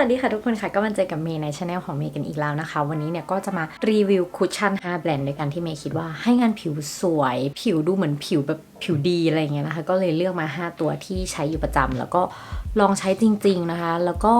สวัสดีค่ะทุกคนค่ะก็มาเจอกับเมย์ในช anel ของเมย์กันอีกแล้วนะคะ วันนี้เนี่ยก็จะมารีวิวคุชชั่น 5 แบรนด์ด้วยกันที่เมย์คิดว่าให้งานผิวสวย ผิวดูเหมือนผิวแบบผิวดีอะไรเงี้ยนะคะ ก็เลยเลือกมา 5 ตัวที่ใช้อยู่ประจำแล้วก็ลองใช้จริง ๆนะคะ แล้วก็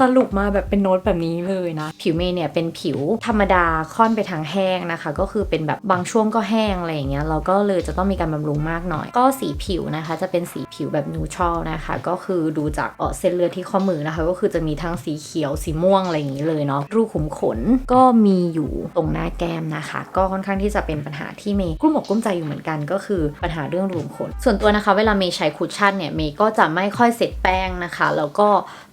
สรุปมาแบบเป็นโน้ตแบบนี้เลยนะ ผิวเมย์เนี่ยเป็นผิวธรรมดาค่อนไปทางแห้งนะคะ ก็คือเป็นแบบบางช่วงก็แห้งอะไรอย่างเงี้ยเราก็เลยจะต้องมีการบำรุงมากหน่อย ก็สีผิวนะคะ จะเป็นสีผิวแบบนูทรัลนะคะ ก็คือดูจากเออเส้นเลือดที่ข้อมือนะคะ ก็คือจะมีทั้งสีเขียวสีม่วงอะไรอย่างนี้เลยเนาะรูขุมขนก็มีอยู่ตรงหน้าแก้มนะคะ ก็ค่อนข้างที่จะเป็นปัญหาที่เมย์กุ้มอกกุ้มใจอยู่เหมือนกัน ก็คือปัญหาเรื่องรูขุมขน ส่วนตัวนะคะ เวลาเมย์ใช้คุชชั่นเนี่ยเมย์ก็จะไม่ค่อยเสร็จแป้งนะคะ แล้วก็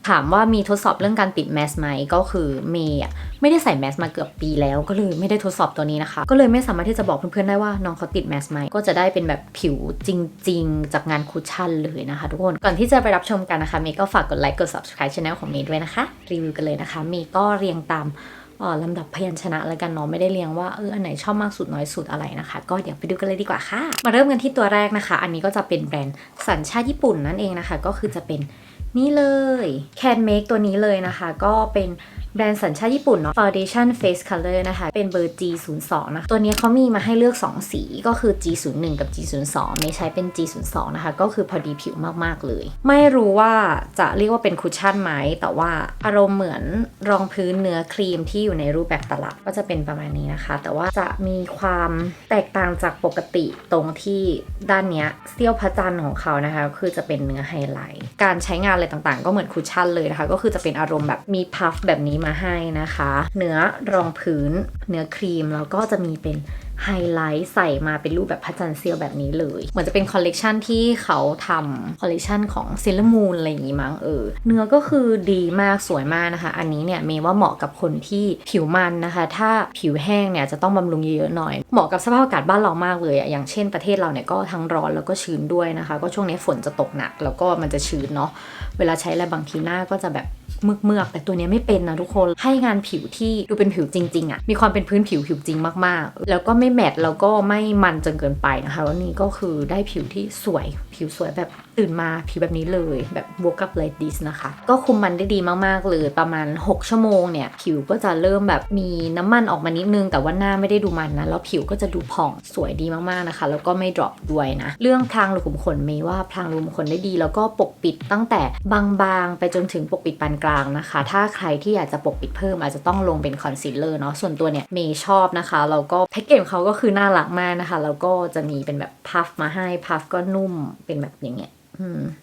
ถามว่ามีทดสอบเรื่องการติดแมสไหมก็คือเมย์ไม่ได้ใส่แมสมาเกือบปีแล้วก็เลยไม่ได้ทดสอบตัวนี้นะคะ ก็เลยไม่สามารถที่จะบอกเพื่อนๆได้ว่าน้องเขาติดแมสไหมก็จะได้เป็นแบบผิวจริง ๆ จากงานคุชชั่นเลยนะคะ ทุกคนก่อนที่จะไปรับชมกันนะคะเมย์ก็ฝากกดไลค์กด subscribe ช anel ของเมย์ด้วยนะคะรีวิวกันเลยนะคะเมย์ก็เรียงตาม ลำดับพยัญชนะแล้วกันเนาะไม่ได้เรียงว่าเอออันไหนชอบมากสุดน้อยสุดอะไรนะคะ ก็เดี๋ยวไปดูกันเลยดีกว่าค่ะ มาเริ่มกันที่ตัวแรกนะคะ อันนี้ก็จะเป็นแบรนด์สัญชาติญี่ปุ่นนั่นเองนะคะ ก็คือจะเป็นนี่เลย Can Make ตัวนี้เลยนะคะ ก็เป็น แบรนด์สัญชาติญี่ปุ่นเนาะ Foundation Face Color นะคะ เป็นเบอร์ G02 นะคะตัวนี้เขามีมาให้เลือก 2 สีก็คือ G01 กับ G02 ไม่ใช้เป็น G02 นะคะ ก็คือพอดีผิวมากๆเลย ไม่รู้ว่าจะเรียกว่าเป็นคุชชั่นไหม แต่ว่าอารมณ์เหมือนรองพื้นเนื้อครีมที่อยู่ในรูปแบบตลับก็จะเป็นประมาณนี้นะคะ แต่ว่าจะมีความแตกต่างจากปกติตรงที่ด้านเนี้ยเสี้ยวพระจันทร์ของเขานะคะ คือจะเป็นเนื้อไฮไลท์การใช้งานอะไรต่างๆ ก็เหมือนคุชชั่นเลยนะคะ ก็คือจะเป็นอารมณ์แบบมีพัฟแบบนี้มาให้นะคะ เนื้อรองพื้น เนื้อครีมแล้วก็จะมีเป็นไฮไลท์ใส่มาเป็นรูปแบบพระจันทร์เซียวแบบนี้เลย เหมือนจะเป็นคอลเลกชันที่เขาทำคอลเลกชันของซเลมูนอะไรอย่างงี้มั้งเออ เนื้อก็คือดีมากสวยมากนะคะ อันนี้เนี่ยเมย์ว่าเหมาะกับคนที่ผิวมันนะคะ ถ้าผิวแห้งเนี่ยจะต้องบำรุงเยอะๆหน่อย เหมาะกับสภาพอากาศบ้านเรามากเลยอะอย่างเช่นประเทศเราเนี่ยก็ทั้งร้อนแล้วก็ชื้นด้วยนะคะ ก็ช่วงนี้ฝนจะตกหนัก แล้วก็มันจะชื้นเนาะ เวลาใช้อะไรบางทีหน้าก็จะแบบ เมือกเมือกแต่ตัวนี้ไม่เป็นนะทุกคน ให้งานผิวที่ดูเป็นผิวจริง ๆอะ่ะมีความเป็นพื้นผิวผิวจริงมากๆ แล้วก็ไม่แมตต์แล้วก็ไม่มันจนเกินไปนะคะวันนี้ก็คือได้ผิวที่สวยผิวสวยแบบตื่นมาผิวแบบนี้เลยแบบ woke up like this นะคะ ก็คุมมันได้ดีมากๆเลยประมาณ 6 ชั่วโมงเนี่ย ผิวก็จะเริ่มแบบมีน้ำมันออกมานิดนึง แต่ว่าหน้าไม่ได้ดูมันนะ แล้วผิวก็จะดูผ่องสวยดีมากๆนะคะ แล้วก็ไม่ drop ด้วยนะ เรื่องพรางรูขุมขนเมว่าพรางรูขุมขนได้ดี แล้วก็ปกปิดตั้งแต่บางๆ ไปจนถึงปกปิดปานกลางนะคะ ถ้าใครที่อยากจะปกปิดเพิ่มอาจจะต้องลงเป็นคอนซีลเลอร์เนาะส่วนตัวเนี่ยเมย์ชอบนะคะแล้วก็แพ็กเกจเขาก็คือน่ารักมากนะคะแล้วก็จะมีเป็นแบบพัฟมาให้พัฟก็นุ่มเป็นแบบอย่างเงี้ย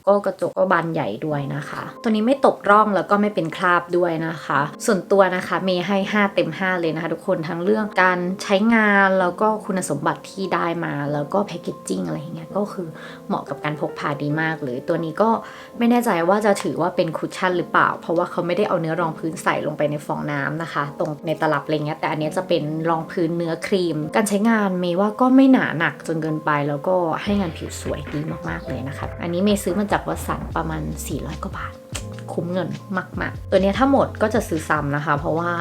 ก็กระจกก็บานใหญ่ด้วยนะคะ ตัวนี้ไม่ตกร่องแล้วก็ไม่เป็นคราบด้วยนะคะ ส่วนตัวนะคะเมย์ให้ 5 เต็ม 5 เลยนะคะ ทุกคนทั้งเรื่องการใช้งานแล้วก็คุณสมบัติที่ได้มา แล้วก็แพคเกจจิ้งอะไรอย่างเงี้ยก็คือเหมาะกับการพกพาดีมากเลยตัวนี้ก็ไม่แน่ใจว่าจะถือว่าเป็นคุชชั่นหรือเปล่า เพราะว่าเขาไม่ได้เอาเนื้อรองพื้นใส่ลงไปในฟองน้ำนะคะ ตรงในตลับอะไรเงี้ยแต่อันนี้จะเป็นรองพื้นเนื้อครีม การใช้งานเมย์ว่าก็ไม่หนาหนักจนเกินไป แล้วก็ให้งานผิวสวยดีมากๆเลยนะคะอันนี้เมย์ซื้อมาจากวัสันประมาณ 400 กว่าบาท คุ้มเงินมาก ๆ ตัวนี้ถ้าหมดก็จะซื้อซ้ำนะคะ เพราะว่า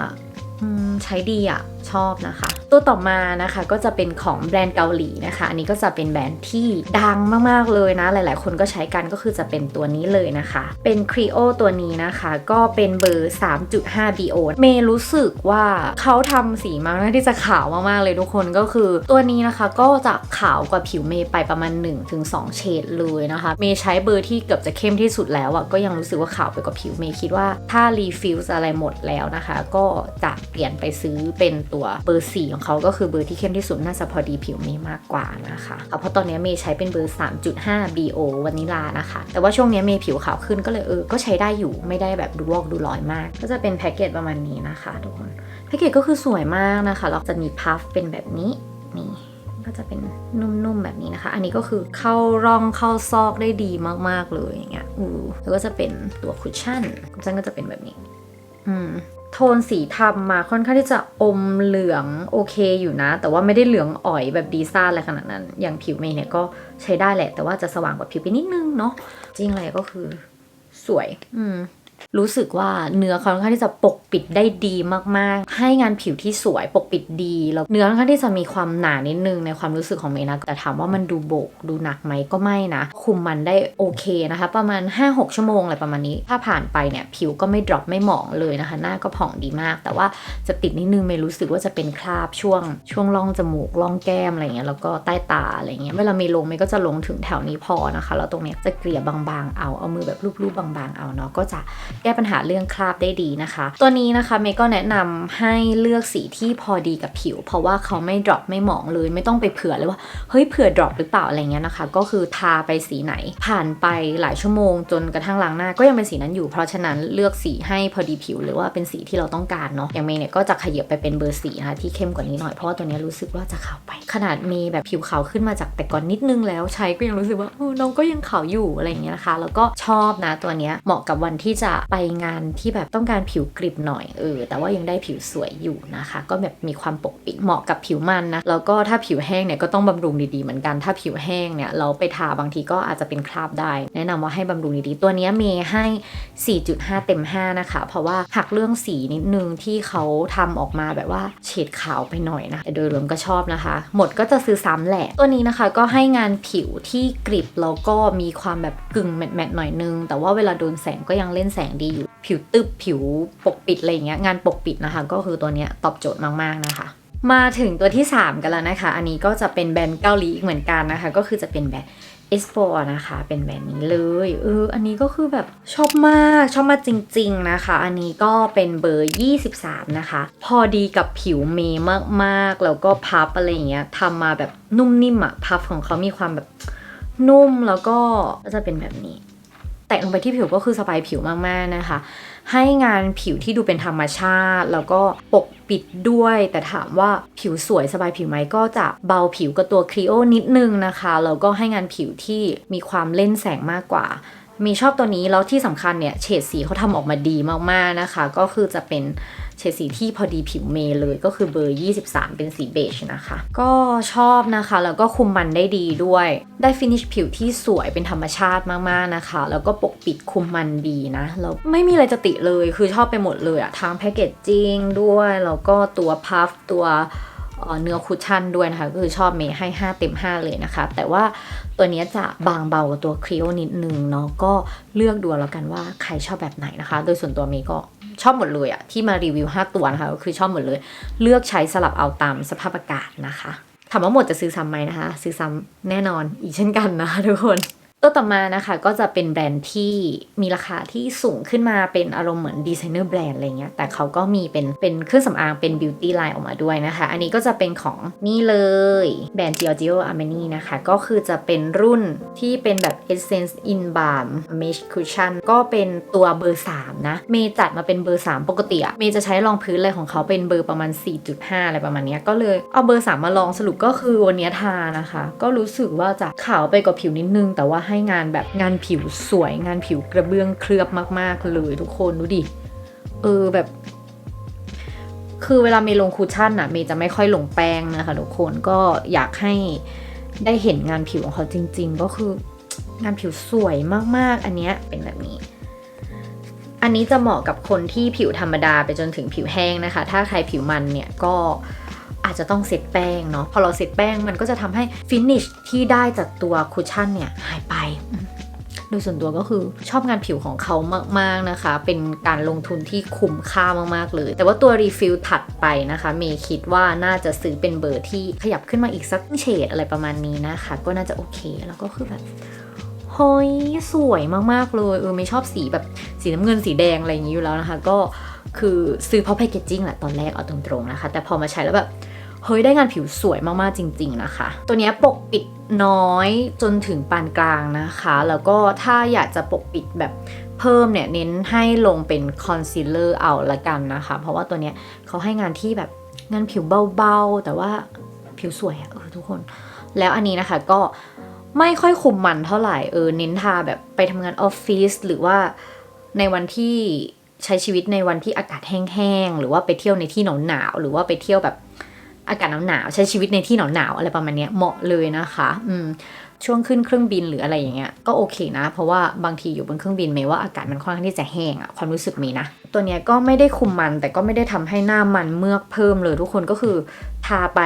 ใช้ดีอะ ชอบนะคะ ตัวต่อมานะคะก็จะเป็นของแบรนด์เกาหลีนะคะ อันนี้ก็จะเป็นแบรนด์ที่ดังมากๆเลยนะ หลายๆ คนก็ใช้กันก็คือจะเป็นตัวนี้เลยนะคะ เป็นครีโอตัวนี้นะคะ ก็เป็นเบอร์ 3.5 BO เมย์รู้สึกว่าเขาทำสีมาน่าที่จะขาวมากๆเลยทุกคนก็คือ ตัวนี้นะคะก็จะขาวกว่าผิวเมย์ไปประมาณ 1-2 เฉดเลยนะคะ เมย์ใช้เบอร์ที่เกือบจะเข้มที่สุดแล้วอะก็ยังรู้สึกว่าขาวไปกว่าผิวเมย์คิดว่าถ้ารีฟิลอะไรหมดแล้วนะคะ ก็จะเปลี่ยนไปซื้อเป็นตัวเบอร์4ของเขาก็คือเบอร์ที่เข้มที่สุดน่าจะพอดีผิวเมย์มากกว่านะคะเอาเพราะตอนนี้เมย์ใช้เป็นเบอร์ 3.5 BO วานิลานะคะ แต่ว่าช่วงนี้เมย์ผิวขาวขึ้นก็เลยเออ ก็ใช้ได้อยู่ไม่ได้แบบดูวอกดูรอยมาก ก็จะเป็นแพ็กเกจประมาณนี้นะคะทุกคนแพ็กเกจก็คือสวยมากนะคะแล้วจะมีพัฟเป็นแบบนี้นี่ก็จะเป็นนุ่มๆแบบนี้นะคะ อันนี้ก็คือเข้าร่องเข้าซอกได้ดีมากๆเลยอย่างเงี้ยอือแล้วก็จะเป็นตัวคุชชั่น คุชชั่นก็จะเป็นแบบนี้ อืม โทนสีทำมาค่อนข้างที่จะอมเหลืองโอเคอยู่นะ แต่ว่าไม่ได้เหลืองอ่อยแบบดีซ่าอะไรขนาดนั้น อย่างผิวเมย์เนี่ยก็ใช้ได้แหละ แต่ว่าจะสว่างกว่าผิวไปนิดนึงเนาะจริงอะไรก็คือสวย อืม รู้สึกว่าเนื้อเขาค่อนข้างที่จะปกปิดได้ดีมากๆ ให้งานผิวที่สวยปกปิดดี แล้วเนื้อค่อนข้างที่จะมีความหนานิดนึงในความรู้สึกของเมย์นะ แต่ถามว่ามันดูโบกดูหนักไหมก็ไม่นะ คุมมันได้โอเคนะคะ ประมาณ 5-6 ชั่วโมงอะไรประมาณนี้ ถ้าผ่านไปเนี่ยผิวก็ไม่ดรอปไม่หมองเลยนะคะ หน้าก็ผ่องดีมาก แต่ว่าจะติดนิดนึงเมย์รู้สึกว่าจะเป็นคราบช่วง ช่วงร่องจมูกร่องแก้มอะไรเงี้ย แล้วก็ใต้ตาอะไรเงี้ย เวลาเมย์ลงเมย์ก็จะลงถึงแถวนี้พอนะคะ แล้วตรงเนี้ยจะเกลี่ยบางๆ เอา เอามือแบบรูปๆบางๆ เอาเนาะ ก็จะแก้ปัญหาเรื่องคราบได้ดีนะคะ ตัวนี้นะคะเมย์ก็แนะนำให้เลือกสีที่พอดีกับผิว เพราะว่าเขาไม่ดรอปไม่หมองเลย ไม่ต้องไปเผื่อเลยว่าเฮ้ยเผื่อดรอปหรือเปล่าอะไรเงี้ยนะคะ ก็คือทาไปสีไหน ผ่านไปหลายชั่วโมง จนกระทั่งล้างหน้า ก็ยังเป็นสีนั้นอยู่ เพราะฉะนั้นเลือกสีให้พอดีผิว หรือว่าเป็นสีที่เราต้องการเนาะอย่างเมย์เนี่ยก็จะขยับไปเป็นเบอร์สีนะคะที่เข้มกว่านี้หน่อยเพราะว่าตัวนี้รู้สึกว่าจะขาวไป ขนาดเมย์แบบผิวขาวขึ้นมาจากแต่ก่อนนิดนึงแล้วใช้ก็ยังรู้สึกว่าน้องก็ยังขาวอยู่อะไรอย่างเงี้ยนะคะ แล้วก็ชอบนะตัวเนี้ยเหมาะกับวันที่จะไปงานที่แบบต้องการผิวกริบหน่อยเออแต่ว่ายังได้ผิวสวยอยู่นะคะ ก็แบบมีความปกปิดเหมาะกับผิวมันนะแล้วก็ถ้าผิวแห้งเนี่ยก็ต้องบำรุงดีๆเหมือนกันถ้าผิวแห้งเนี่ยเราไปทาบางทีก็อาจจะเป็นคราบได้ แนะนำว่าให้บำรุงดีๆตัวนี้เมย์ให้ 4.5 เต็ม 5 นะคะ เพราะว่าหักเรื่องสีนิดนึงที่เขาทำออกมาแบบว่าเฉดขาวไปหน่อยนะแต่โดยรวมก็ชอบนะคะ หมดก็จะซื้อซ้ำแหละ ตัวนี้นะคะก็ให้งานผิวที่กริบแล้วก็มีความแบบกึ่งแมตๆหน่อยนึง แต่ว่าเวลาโดนแสงก็ยังเล่นแสงดีอยู่ ผิวตึบผิวปกปิดอะไรเงี้ยงานปกปิดนะคะ ก็คือตัวเนี้ยตอบโจทย์มากๆนะคะ มาถึงตัวที่ 3 กันแล้วนะคะ อันนี้ก็จะเป็นแบรนด์เกาหลีอีกเหมือนกันนะคะ ก็คือจะเป็นแบรนด์ e s p o นะคะเป็นแบรนด์นี้เลยเอออันนี้ก็คือแบบชอบมากชอบมากจริง ๆนะคะ อันนี้ก็เป็นเบอร์ 23 นะคะ พอดีกับผิวเมย์มากๆ แล้วก็พับอะไรเงี้ยทำมาแบบนุ่มนิ่มอะพับของเขามีความแบบนุ่มแล้วก็ก็จะเป็นแบบนี้ ตะลงไปที่ผิวก็คือสบายผิวมากๆนะคะ ให้งานผิวที่ดูเป็นธรรมชาติ แล้วก็ปกปิดด้วย แต่ถามว่าผิวสวยสบายผิวไหมก็จะเบาผิวกับตัวครีโอนิดนึงนะคะแล้วก็ให้งานผิวที่มีความเล่นแสงมากกว่ามีชอบตัวนี้แล้วที่สำคัญเนี่ยเฉดสีเขาทำออกมาดีมากๆนะคะ ก็คือจะเป็น เฉดสีที่พอดีผิวเมย์เลยก็คือเบอร์ 23 เป็นสีเบจนะคะ ก็ชอบนะคะ แล้วก็คุมมันได้ดีด้วย ได้ฟินิชผิวที่สวยเป็นธรรมชาติมากๆนะคะ แล้วก็ปกปิดคุมมันดีนะแล้วไม่มีอะไรจะติเลยคือชอบไปหมดเลยอะทั้งแพคเกจจิ้งด้วยแล้วก็ตัวพัฟตัวเนื้อคุชชั่นด้วยนะคะก็คือชอบเมย์ให้ 5 เต็ม 5 เลยนะคะ แต่ว่าตัวเนี้ยจะบางเบากว่าตัวครีโอนิดนึงเนาะก็เลือกดูแล้วกันว่าใครชอบแบบไหนนะคะ โดยส่วนตัวเมย์ก็ ชอบหมดเลยอะที่มารีวิว 5 ตัวนะคะก็คือชอบหมดเลย เลือกใช้สลับเอาตามสภาพอากาศนะคะถามว่าหมดจะซื้อซ้ำไหมนะคะ ซื้อซ้ำแน่นอนอีกเช่นกันนะคะทุกคน ตัวต่อมานะคะก็จะเป็นแบรนด์ที่มีราคาที่สูงขึ้นมาเป็นอารมณ์เหมือนดีไซเนอร์แบรนด์อะไรเงี้ยแต่เขาก็มีเป็นเป็นเครื่องสำอางเป็นบิวตี้ไลน์ออกมาด้วยนะคะ อันนี้ก็จะเป็นของนี่เลยแบรนด์ Giorgio Armani นะคะ ก็คือจะเป็นรุ่นที่เป็นแบบ Essence in Balm Mesh Cushion ก็เป็นตัวเบอร์ 3 นะ เมย์จัดมาเป็นเบอร์ 3 ปกติอะเมย์จะใช้รองพื้นเลยของเขาเป็นเบอร์ประมาณ 4.5 อะไรประมาณเนี้ยก็เลยเอาเบอร์ 3 มาลองสรุปก็คือวันนี้ทานะคะ ก็รู้สึกว่าจะขาวไปกว่าผิวนิดนึงแต่ว่าให้งานแบบงานผิวสวย งานผิวกระเบื้องเคลือบมากๆเลยทุกคนดูดิ เออแบบ คือเวลาเมลงคูชั่นอะเมย์จะไม่ค่อยหลงแป้งนะคะทุกคนก็อยากให้ได้เห็นงานผิวของเขาจริง ๆ ก็คืองานผิวสวยมากๆ อันเนี้ยเป็นแบบนี้ อันนี้จะเหมาะกับคนที่ผิวธรรมดาไปจนถึงผิวแห้งนะคะ ถ้าใครผิวมันเนี่ยก็อาจจะต้องเซตแป้งเนาะพอเราเซตแป้งมันก็จะทำให้ฟินิชที่ได้จากตัวคุชชั่นเนี่ยหายไป ดยส่วนตัวก็คือชอบงานผิวของเขามากๆนะคะ เป็นการลงทุนที่คุ้มค่ามากๆเลย แต่ว่าตัวรีฟิลถัดไปนะคะ เมย์คิดว่าน่าจะซื้อเป็นเบอร์ที่ขยับขึ้นมาอีกสักเฉดอะไรประมาณนี้นะคะ ก็น่าจะโอเค แล้วก็คือแบบเฮ้ยสวยมากๆเลยเออไม่ชอบสีแบบสีน้ำเงินสีแดงอะไรอย่างนี้อยู่แล้วนะคะ ก็คือซื้อเพราะแพคเกจจิ้งแหละตอนแรกเอาตรงๆนะคะ แต่พอมาใช้แล้วแบบ เฮ้ยได้งานผิวสวยมากๆจริง ๆนะคะ ตัวนี้ปกปิดน้อยจนถึงปานกลางนะคะ แล้วก็ถ้าอยากจะปกปิดแบบเพิ่มเนี่ยเน้นให้ลงเป็นคอนซีลเลอร์เอาละกันนะคะ เพราะว่าตัวเนี้ยเขาให้งานที่แบบงานผิวเบาๆ แต่ว่าผิวสวยอะเออทุกคน แล้วอันนี้นะคะก็ไม่ค่อยคุมมันเท่าไหร่เออเน้นทาแบบไปทำงานออฟฟิศหรือว่าในวันที่ใช้ชีวิตในวันที่อากาศแห้งๆหรือว่าไปเที่ยวในที่หนาวๆหรือว่าไปเที่ยวแบบ อากาศหนาวๆใช้ชีวิตในที่หนาวๆอะไรประมาณนี้เหมาะเลยนะคะ อืมช่วงขึ้นเครื่องบินหรืออะไรอย่างเงี้ยก็โอเคนะ เพราะว่าบางทีอยู่บนเครื่องบินเมย์ว่าอากาศมันค่อนข้างที่จะแห้งอะความรู้สึกมย์นะ ตัวเนี้ยก็ไม่ได้คุมมันแต่ก็ไม่ได้ทำให้หน้ามันเมือกเพิ่มเลยทุกคนก็คือทาไป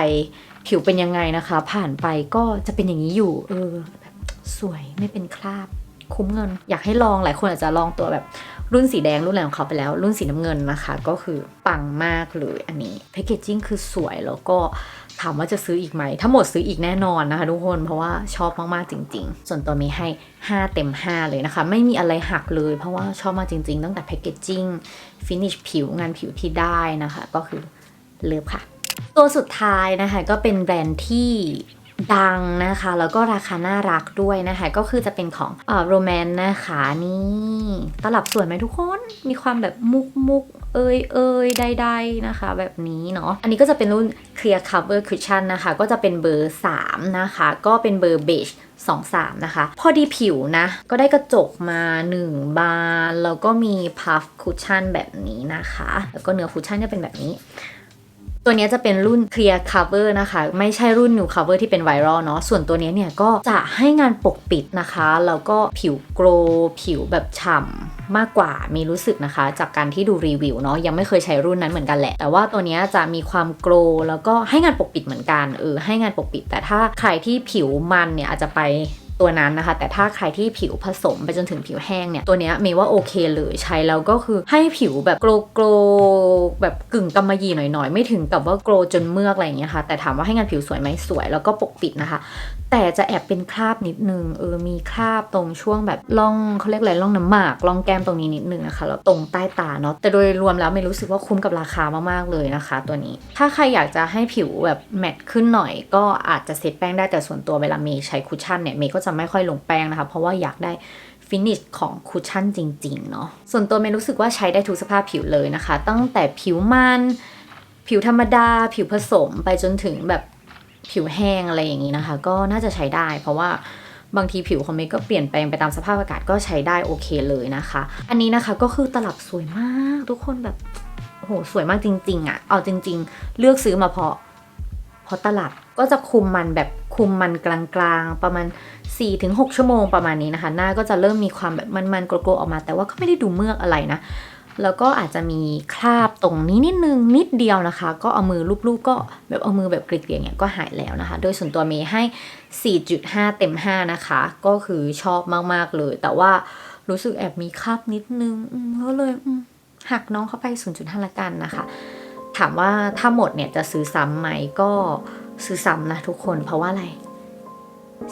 ผิวเป็นยังไงนะคะ ผ่านไปก็จะเป็นอย่างนี้อยู่ เออแบบสวยไม่เป็นคราบ คุ้มเงิน อยากให้ลองหลายคนอาจจะลองตัวแบบรุ่นสีแดงรุ่นอะไรของเขาไปแล้ว รุ่นสีน้ำเงินนะคะ ก็คือปังมากเลยอันนี้แพคเกจจิ้งคือสวยแล้วก็ถามว่าจะซื้ออีกไหมถ้าหมดซื้ออีกแน่นอนนะคะทุกคน เพราะว่าชอบมาก ๆ จริง ๆ ส่วนตัวมีให้ 5 เต็ม 5 เลยนะคะ ไม่มีอะไรหักเลย เพราะว่าชอบมากจริง ๆ ตั้งแต่แพคเกจจิ้งฟินิชผิวงานผิวที่ได้นะคะ ก็คือเลิฟค่ะ ตัวสุดท้ายนะคะ ก็เป็นแบรนด์ที่ ดังนะคะ แล้วก็ราคาน่ารักด้วยนะคะ ก็คือจะเป็นของออโรแมนนะคะนี่ตลับสวยไหมทุกคนมีความแบบมุกมุกเอ้ยเอ้ยใดๆนะคะ แบบนี้เนาะ อันนี้ก็จะเป็นรุ่น Clear Cover Cushion นะคะ ก็จะเป็นเบอร์ 3 นะคะ ก็เป็นเบอร์เบจ23 นะคะ พอดีผิวนะ ก็ได้กระจกมา 1 บาน แล้วก็มีพัฟคุชชั่นแบบนี้นะคะ แล้วก็เนื้อคุชชั่นจะเป็นแบบนี้ ตัวนี้จะเป็นรุ่น Clear Cover นะคะ ไม่ใช่รุ่น New Cover ที่เป็นไวรัลเนาะส่วนตัวนี้เนี่ยก็จะให้งานปกปิดนะคะแล้วก็ผิวโกลผิวแบบฉ่ำมากกว่ามีรู้สึกนะคะ จากการที่ดูรีวิวเนาะยังไม่เคยใช้รุ่นนั้นเหมือนกันแหละ แต่ว่าตัวนี้จะมีความโกลแล้วก็ให้งานปกปิดเหมือนกันเออให้งานปกปิด แต่ถ้าใครที่ผิวมันเนี่ยอาจจะไป ตัวนั้นนะคะ แต่ถ้าใครที่ผิวผสมไปจนถึงผิวแห้งเนี่ย ตัวเนี้ยเมย์ว่าโอเคเลยใช้แล้วก็คือให้ผิวแบบโกลโกลแบบกึ่งกำมะหยี่หน่อยๆ ไม่ถึงกับว่าโกลจนเมือกอะไรอย่างเงี้ยค่ะ แต่ถามว่าให้งานผิวสวยไหมสวยแล้วก็ปกปิดนะคะ แต่จะแอบเป็นคราบนิดนึงเออมีคราบตรงช่วงแบบร่องเขาเรียกอะไรร่องน้ำหมากร่องแก้มตรงนี้นิดนึงนะคะแล้วตรงใต้ตาเนาะแต่โดยรวมแล้วไม่รู้สึกว่าคุ้มกับราคามากๆเลยนะคะ ตัวนี้ ถ้าใครอยากจะให้ผิวแบบแมตต์ขึ้นหน่อย ก็อาจจะเซตแป้งได้แต่ส่วนตัวเวลาเมย์ใช้คุชชั่นเนี่ยเมย์ก็จะไม่ค่อยลงแป้งนะคะ เพราะว่าอยากได้ฟินิชของคุชชั่นจริง ๆ เนาะส่วนตัวเมย์รู้สึกว่าใช้ได้ทุกสภาพผิวเลยนะคะ ตั้งแต่ผิวมันผิวธรรมดา ผิวผสมไปจนถึงแบบผิวแห้งอะไรอย่างนี้นะคะ ก็น่าจะใช้ได้ เพราะว่าบางทีผิวของเมย์ก็เปลี่ยนแปลงไปตามสภาพอากาศก็ใช้ได้โอเคเลยนะคะ อันนี้นะคะก็คือตลับสวยมากทุกคนแบบโอ้โหสวยมากจริง ๆอะ่ะเอาจริง ๆ เลือกซื้อมาเพราะเพราะตลับก็จะคุมมันแบบคุมมันกลางๆ ประมาณ 4-6 ชั่วโมงประมาณนี้นะคะ หน้าก็จะเริ่มมีความแบบมันๆโกลๆออกมา แต่ว่าก็ไม่ได้ดูเมือกอะไรนะ แล้วก็อาจจะมีคราบตรงนี้นิดนึงนิดเดียวนะคะ ก็เอามือลูบๆก็แบบเอามือแบบกลี่ยๆอย่างเงี้ยก็หายแล้วนะคะ โดยส่วนตัวเมย์ให้ 4.5 เต็ม 5 นะคะ ก็คือชอบมากๆเลย แต่ว่ารู้สึกแอบมีคราบนิดนึงก็เลยหักน้องเข้าไป 0.5 ละกันนะคะ ถามว่าถ้าหมดเนี่ยจะซื้อซ้ำไหมก็ซื้อซ้ำนะทุกคนเพราะว่าอะไร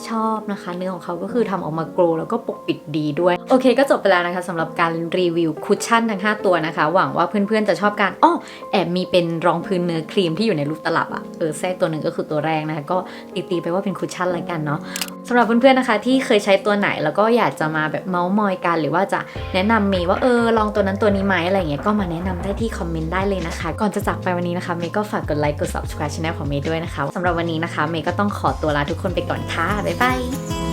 ชอบนะคะ เนื้อของเขาก็คือทำออกมาโกลแล้วก็ปกปิดดีด้วย โอเคก็จบไปแล้วนะคะสำหรับการรีวิวคุชชั่นทั้ง 5 ตัวนะคะ หวังว่าเพื่อนๆจะชอบการอ้อแอบมีเป็นรองพื้นเนื้อครีมที่อยู่ในรูปตลับอะ่ะเออแทรกตัวหนึ่งก็คือตัวแรกนะคะก็ตีๆไปว่าเป็นคุชชั่นละกันเนาะ สำหรับเพื่อนๆนะคะ ที่เคยใช้ตัวไหนแล้วก็อยากจะมาแบบเมาส์มอยกัน หรือว่าจะแนะนำเมย์ว่าเออลองตัวนั้นตัวนี้ไหมอะไรเงี้ยก็มาแนะนำได้ที่คอมเมนต์ได้เลยนะคะ ก่อนจะจากไปวันนี้นะคะเมย์ก็ฝากกดไลค์กด subscribe ช่องของเมย์ด้วยนะคะสำหรับวันนี้นะคะเมย์ก็ต้องขอตัวลาทุกคนไปก่อนค่ะบ๊ายบาย